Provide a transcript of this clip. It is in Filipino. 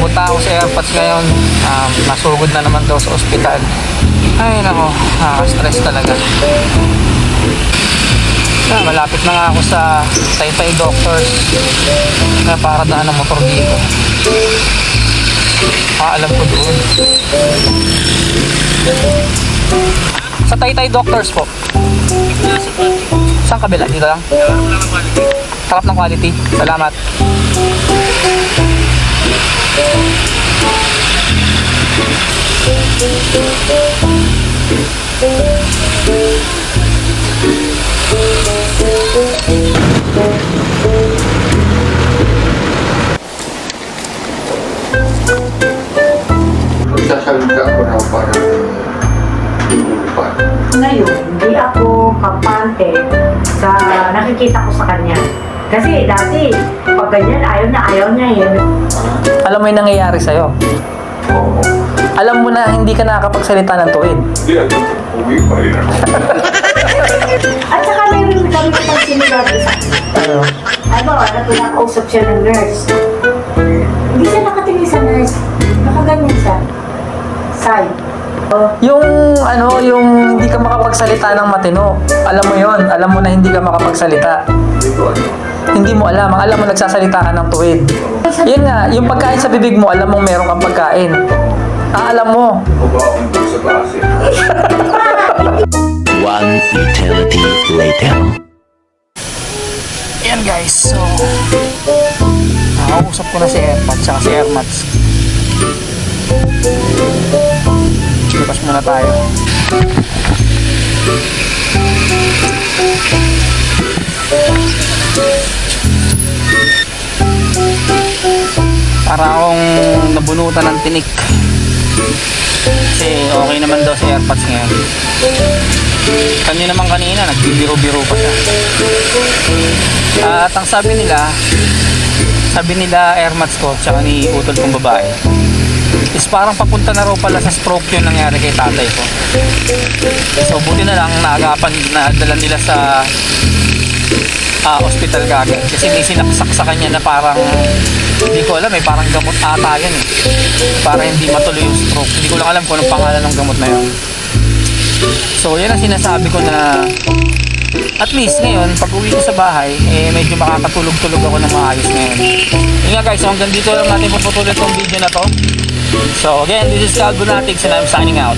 pupunta ako sa airpods ngayon. Um, nasugod na naman daw sa ospital. Ay, nako. Nakaka-stress talaga. Ah, malapit na nga ako sa Taytay Doctors. Kaya para daan ng motor dito. Ah, alam ko doon. Sa Taytay Doctors po. Saan kabila? Dito lang? Harap ng quality. Salamat. Magsasalita ako ng parang inuupan. Ngayon, hindi ako kampante sa nakikita ko sa kanya. Kasi dati, pag ganyan, ayaw na ayaw niya eh. Alam mo yung nangyayari sa'yo. Alam mo na hindi ka nakakapagsalita ng tuwid. Hindi, ano, uwi pa rin ako. At saka meron kami pag sinasabi sa Ano? Ba, nagpinakausap siya ng nurse. Hindi siya nakatingin sa nurse. Nakaganyan siya. Side. Oh, Yung ano, yung hindi ka makapagsalita ng matino. Alam mo yon, alam mo na hindi ka makapagsalita. Hindi mo alam, ang alam mo nagsasalita ka ng tuwid. Yun nga, yung pagkain sa bibig mo, alam mong meron kang pagkain. Ah, alam mo. One eternity later. Ayan guys, so Nakausap ko na si Airpods tsaka si Airmats Labas muna tayo Para nabunutan ng tinik. Kasi okay naman daw si Airpods ngayon. Kanya naman kanina, nagbibiro-biro pa siya. At ang sabi nila, sabi nila airmats ko, tsaka ni utol kong babae, is parang papunta na raw pala sa stroke yung nangyari kay tatay ko. So buti na lang naagapan na dala nila sa ah, hospital kagad. Kasi may sinaksak sa kanya na parang, hindi ko alam eh, parang gamot ata yan eh. Para hindi matuloy yung stroke. Hindi ko lang alam kung anong pangalan ng gamot na yun. So yan ang sinasabi ko na at least ngayon, pag uwi ko sa bahay, eh medyo makakatulog-tulog ako ng maayos ngayon. Yun nga guys, hanggang dito lang natin puputulin tong video na to. So again, this is Calvo Natics and I'm signing out.